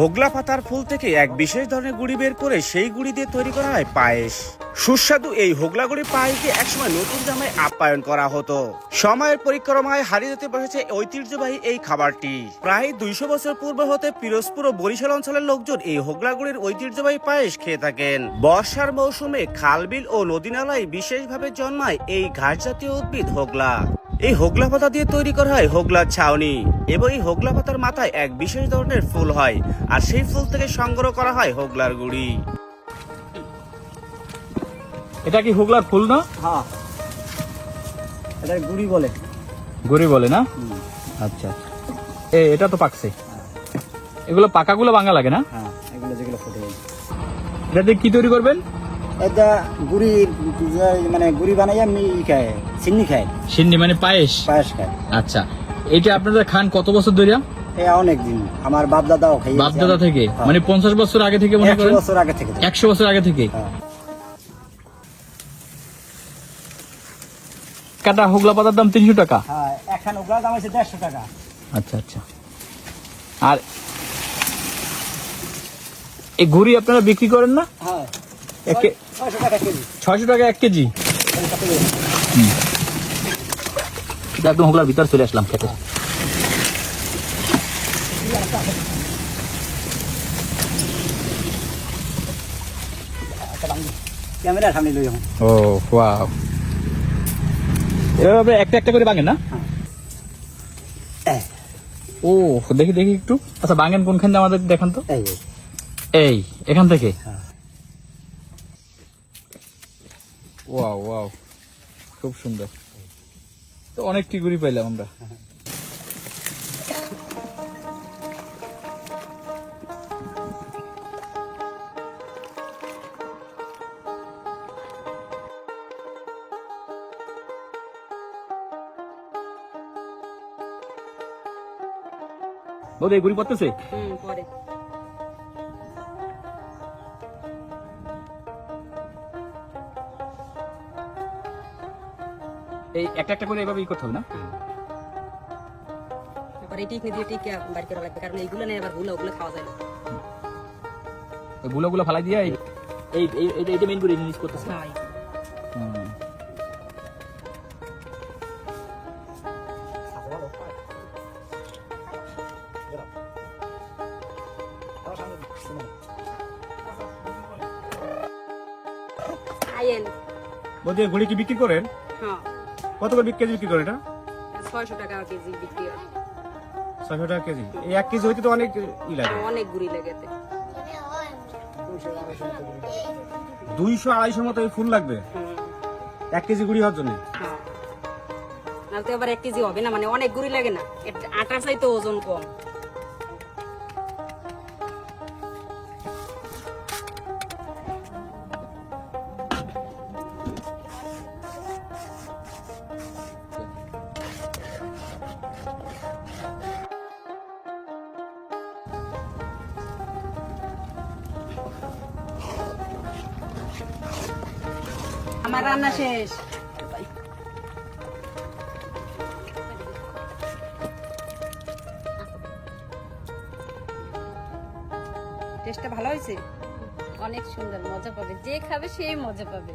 হোগলা পাতার ফুল থেকে এক বিশেষ ধরনের গুড়ি বের করে সেই গুড়ি দিয়ে তৈরি করা হয় পায়েস। সুস্বাদু এই হোগলা গুড়ি পায়েসকে একসময় নতুন জামায় আপ্যায়ন করা হতো। সময়ের পরিক্রমায় হারিয়ে যেতে বসেছে ঐতিহ্যবাহী এই খাবারটি। প্রায় দুইশো বছর পূর্বে হতে পিরোজপুর ও বরিশাল অঞ্চলের লোকজন এই হোগলা গুড়ির ঐতিহ্যবাহী পায়েস খেয়ে থাকেন। বর্ষার মৌসুমে খালবিল ও নদী নালায় বিশেষভাবে জন্মায় এই ঘাস জাতীয় উদ্ভিদ হোগলা। এই হোগলা পাতা দিয়ে তৈরি করা হয় হোগলার ছাউনি এবং এই হোগলা পাতার মাথায় এক বিশেষ ধরনের ফুল হয় আর সেই ফুল থেকে সংগ্রহ করা হয় হোগলার গুড়ি। এটা কি হুগলার ফুল না? হ্যাঁ। এটা গুড়ি বলে। গুড়ি বলে না? আচ্ছা। এ এটা তো পাকছে। এগুলো পাকাগুলো বাঙা লাগে না? হ্যাঁ এগুলো যেগুলো ফুটে। এটা দিয়ে কি তৈরি করবেন? এটা গুড়ি মানে গুড়ি বানাইয়া মি খায় চিনি খায় সিন্নি মানে পায়েস? পায়েস খায় আচ্ছা। এটা আপনারা খান কত বছর ধরে এই অনেক দিন। আমার বাপ দাদাও খাই বাপ দাদা থেকে মানে পঞ্চাশ বছর আগে থেকে মনে করেন? বছর আগে থেকে। একশো বছর আগে থেকে? হ্যাঁ। কাটা হুগলা পাতার দাম তিনশো টাকা? হ্যাঁ এখন ওগুলা দাম আছে দেড়শো টাকা। আচ্ছা আচ্ছা। আর এই ঘুড়ি আপনারা বিক্রি করেন না? হ্যাঁ। ছয়শো টাকা এক কেজি? একদম হুগলার ভিতর চলে আসলাম খেতে। ক্যামেরার সামনে লই এখন ও ওয়াও। এভাবে একটা একটা করে বাঙেন না? এই, ও দেখি দেখি একটু। আচ্ছা বাঙেন কোনখান দিয়ে আমাদের দেখান তো। এই এখান থেকে হ্যাঁ। ওয়াও ওয়াও খুব সুন্দর। তো অনেক টিগুড়ি পাইলাম আমরা। বৌদি এই গুড়ি পড়তেছে? এই একটা একটা করে এভাবে ই করতে হবে না? পরে টিকনি দিয়ে টিকে বাড়ি করা লাগবে কারণ এইগুলো নেই আবার ভুলে ওগুলো খাওয়া যায় না। ওই গুলো ফালাই দিয়ে এই এই এই- এইটা এইটা মেইন করে জিনিস করতেছে। হ্যাঁ, কি বিক্রি করেন? হ্যাঁ। কত করে কেজি বিক্রি করে এটা? ছয়শো টাকা কেজি বিক্রি হয়। ছয়শো টাকা কেজি। এই এক কেজি হইতে তো অনেক ই লাগে। অনেক গুড়ি লেগেছে দুইশো আড়াইশো মতো ফুল লাগবে? এক কেজি গুড়ি হওয়ার জন্য? না নাহলে তো আবার এক কেজি হবে না মানে অনেক গুড়ি লাগে না। এটা- চাই তো ওজন কম। আমার রান্না শেষ। টেস্টটা ভালো হয়েছে? অনেক সুন্দর মজা পাবে। যে খাবে সেই মজা পাবে।